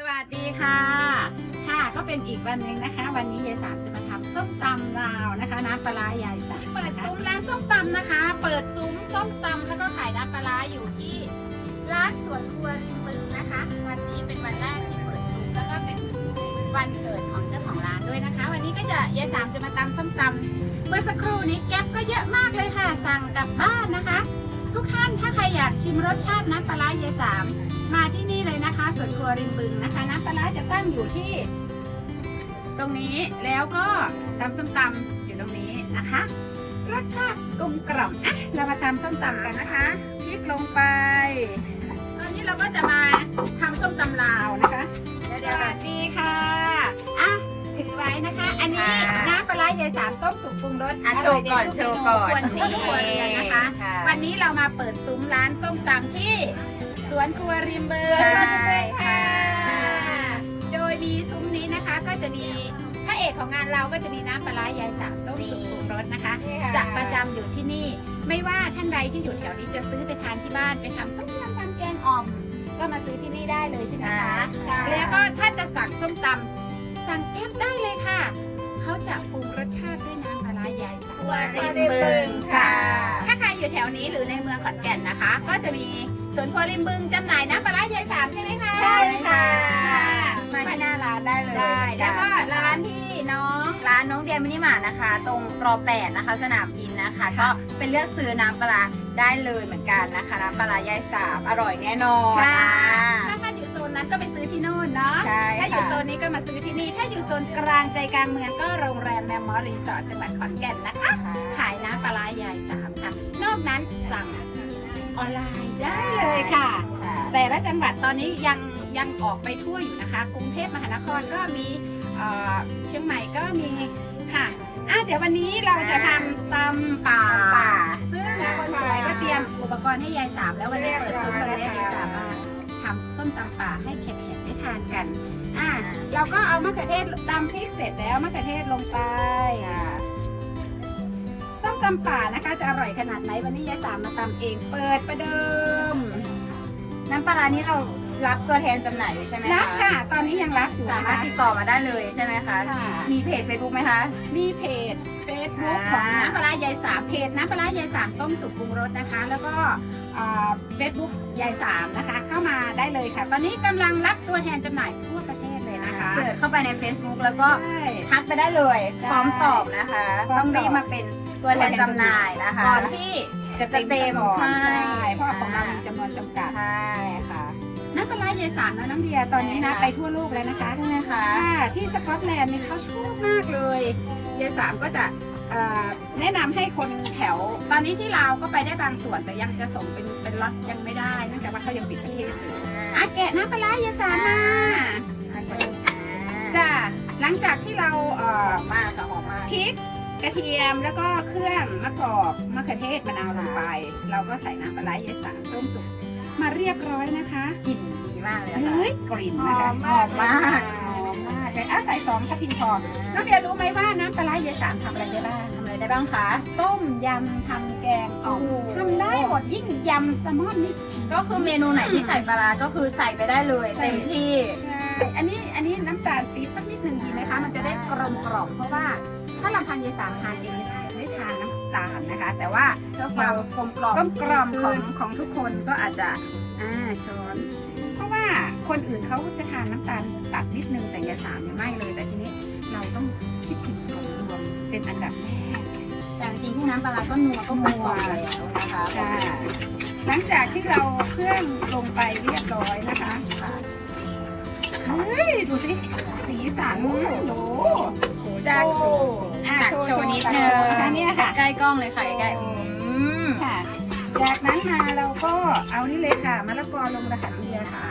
สวัสดีค่ะ ค่ะก็เป็นอีกวันหนึ่งนะคะ วันนี้ยายสามจะมาทำส้มตำลาวนะคะ น้ำปลาร้ายายสามเปิดซุ้มร้านส้มตำนะคะ เปิดซุ้มส้มตำแล้วก็ขายน้ำปลาร้าอยู่ที่ร้านสวนครัวริมบึงนะคะ วันนี้เป็นวันแรกที่เปิดซุ้มแล้วก็เป็นวันเกิดของเจ้าของร้านด้วยนะคะ วันนี้ก็จะยายสามจะมาตำส้มตำเมื่อสักครู่นี้แก๊ปก็เยอะมากเลยค่ะ สั่งกลับบ้านนะคะ ทุกท่านถ้าใครอยากชิมรสชาติน้ำปลาร้ายายสามมาที่นี่ เลยนะคะสวนครัวริมบึงนะคะน้ำปลาร้าจะตั้งอยู่ที่ ตรงนี้แล้วก็ตำส้มตำอยู่ตรงนี้นะคะรสชาติกลมกล่อมอะเรามาทำส้มตำกันนะคะพริกลงไป ตอนนี้เราก็จะมาทำส้มตำลาวนะคะสวัสดีค่ะอะถือไว้นะคะ อันนี้ค่ะน้ำปลาร้ายายสามต้มสุกปรุงรสอะโชว์ก่อนร่ยโชเด็ดว์ทุก่อนเมควรที่ครัวเรือนนะคะค่ะวันนี้เรามาเปิดซุ้มร้านส้มตำที่ สวนครัวริมเบือใช่ริมเบือค่ะค่ะ โดยมีซุ้มนี้นะคะก็จะมีพระเอกของงานเราก็จะมีน้ำปลาร้ายายสามต้มสุกปรุงรสนะคะจะประจำอยู่ที่นี่ ไม่ว่าท่านใดที่อยู่แถวนี้จะซื้อไปทานที่บ้านไปทำต้มยำทำแกงอ่อม ก็มาซื้อที่นี่ได้เลยใช่ไหมคะ ค่ะแล้วก็ถ้าจะสั่งส้มตำสั่งเก็บได้เลยค่ะ เขาจะปรุงรสชาติด้วยน้ำปลาร้ายายสามครัวริมบึงค่ะ ถ้าใครอยู่แถวนี้หรือในเมืองขอนแก่นนะคะ ก็จะมี สวนครัวริมบึงจำหน่ายน้ำปลาร้ายายสามใช่ไหมคะใช่ค่ะ มามาที่ที่หหน้าน้าร้านได้เลยได้แล้วก็ร้านที่น้องร้านน้องเดียมินิมาร์ทนะคะ ตรงรอแปดนะคะ สนามบินนะคะ ก็เป็นเลือกซื้อน้ำปลาร้าได้เลยเหมือนกันนะคะน้ำปลาร้ายายสามอร่อยแน่นอนค่ะอ่าถ้าท่านอยู่โซนนั้นก็ไปซื้อที่นู่นเนาะใช่ถ้าอยู่ค่ะ โซนนี้ก็มาซื้อที่นี่ ถ้าอยู่โซนกลางใจกลางเมืองก็โรงแรมแมมมอรีสอร์ทจังหวัดขอนแก่นนะคะ ขายน้ำปลาร้ายายสามค่ะ นอกนั้นสั่ง ออนไลน์ได้เลยค่ะค่ะ แต่ละจังหวัดตอนนี้ยังยังออกไปทั่วอยู่นะคะ กรุงเทพมหานครก็มีเอ่อเชียงใหม่ก็มีค่ะอะเดี๋ยววันนี้เราจะทำตำป่าป่าซึ่งคนสวยก็เตรียมอุปกรณ์ให้ยายสามแล้ววันนี้เปิดซุ้มเลยให้ยายสามมาทำส้มตำป่าให้แขกๆได้ทานกันอะเราก็เอามะเขือเทศตำพริกเสร็จแล้วมะเขือเทศลงไปส้มตำป่านะคะ จะอร่อยขนาดไหนวันนี้ยายสามมาตำเอง เปิดประเดิม น้ำปลาร้านี้เรารับตัวแทนจำหน่ายอยู่ใช่ไหมรับคะค่ะ ตอนนี้ยังรับอยู่สานะมารถคะ ติดต่อมาได้เลยใช่ไหมคะ ค่ะ มีเพจเฟซบุ๊กไหมคะ มีเพจ Facebook ของอ่าน้ำปลาร้ายายสามเพจน้ำปลาร้ายายสามต้มสุกปรุงรสนะคะ แล้วก็เฟซบุ๊กยายสามนะคะ เข้ามาได้เลยค่ะ ตอนนี้กำลังรับตัวแทนจำหน่ายทั่วประเทศเลยนะคะเสิร์ชเข้าไปใน Facebook แล้วก็ใช่ ทักไปได้เลยได้พร้อมตอบนะคะพร้อต้อมงตอบรีบมาเป็น ตัวแทนจำหน่ายนะคะ ก่อนที่จะเต็มจะเต็มก่อนใช่ เพราะว่าของเรามีจำนวนจำกัดใช่ค่ะ น้ำปลาร้ายายสามนะน้องเดียตอนนี้นะใช่ค่ะ ไปทั่วโลกแล้วนะคะใช่ไหมคะค่ะที่สกอตแลนด์นี่เขาชอบมากเลยยายสามก็จะเอ่อแนะนำให้คนแถว ตอนนี้ที่ลาวก็ไปได้บางส่วนแต่ยังจะส่งเป็นเป็นล็อตยังไม่ได้เนื่องจากว่าเขายังปิดประเทศอยู่อะแกะน้ำปลาร้ายายสามมาจ้ะหลังจากที่เราเอ่อหอมมากค่ะหอมมากพริก กระเทียมแล้วก็เครื่องมะกอกมะเขือเทศมะนาวลงไป เราก็ใส่น้ำปลาร้ายายสามต้มสุกมาเรียบร้อยนะคะกลิ่นดีมากเลยค่ะเฮ้ยกลิ่นนะคะหอมมากหอมมากเลยอะใส่สองทัพพีพอน้องเดียรู้ไหมว่าน้ำปลาร้ายายสามทำอะไรได้บ้างทำอะไรได้บ้างคะต้มยำทำแกงอ่อมโอ้โหทำได้หมดยิ่งยำแซลมอนนี่ก็คือเมนูไหนที่ใส่ปลาร้าก็คือใส่ไปได้เลยเต็มที่ใช่อันนี้อันนี้น้ำตาลปี๊บสักนิดหนึ่งดีไหมคะ มันจะได้กลมกล่อมเพราะว่า ถ้าลำพังยายสามทานเองเนี่ยไม่ทานน้ำตาลนะคะ แต่ว่าเพื่อความกลมกล่อมกลมกล่อมของของทุกคนก็อาจจะอ่าช้อน เพราะว่าคนอื่นเขาจะทานน้ำตาลตัดนิดนึงแต่ยาสามเนี่ยไม่เลย แต่ทีนี้เราต้องคิดถึงส่วนรวมเป็นอันดับแรกแต่จริงๆที่น้ำปลาร้าก็นัวก็กลมกล่อมแล้วนะคะค่ะหลังจากที่เราเครื่องลงไปเรียบร้อยนะคะค่ะเฮ้ยดูสิสีสันโอ้โหจากโอ้อะอะโชว์นิดนึงนะคะเนี่ยค่ะ ใกล้กล้องเลยค่ะใกล้ๆอืมค่ะ จากนั้นมาเราก็เอานี่เลยค่ะมะละกอลงระขันเดียวค่ะ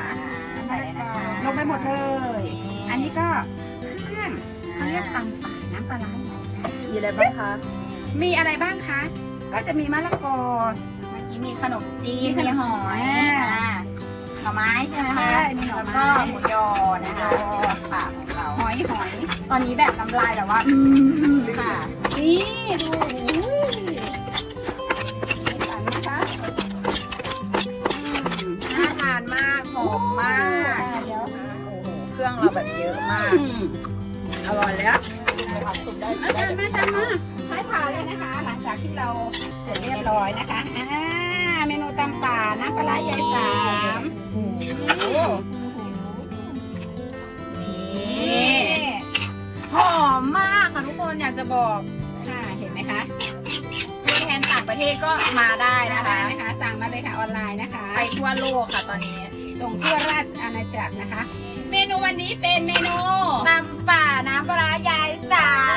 ใส่เลยนะคะลงไปหมดเลย อันนี้ก็เครื่องเขาเรียกตำป่าน้ำปลาร้ามีอะไรบ้างคะ มีอะไรบ้างคะ ก็จะมีมะละกอ เมื่อกี้มีขนมจีนมีขมีนมหอยอ่าอ่าหน่อไม้ใช่ไหมคะใช่มีหน่อไม้ แล้วก็หมูยอนะคะปากของเราหอยหอย ตอนนี้แบบน้ำลายแบบว่าค่ะ นี่ดูอุ้ยสีสันนะคะอืมน่าทานมากหอมมากอ่เดี๋ยวรื่องเราแบบเยอะมากอร่อยแล้วมาทำมาทำมาใช้ผ่าเลยนะคะ หลังจากที่เราเสร็จเรียบร้อยนะคะอ่าเมนูตำป่าน้ำปลาร้ายายสามนี่ อยากจะบอกค่ะเห็นไหมคะตัวแทนต่างประเทศก็มาได้ได้นะคะ นะคะ สั่งมาเลยค่ะออนไลน์นะคะไปทั่วโลกค่ะตอนนี้ส่งทั่วราชอาณาจักรนะคะ เมนูวันนี้เป็นเมนูตำป่าน้ำปลาร้ายายสาว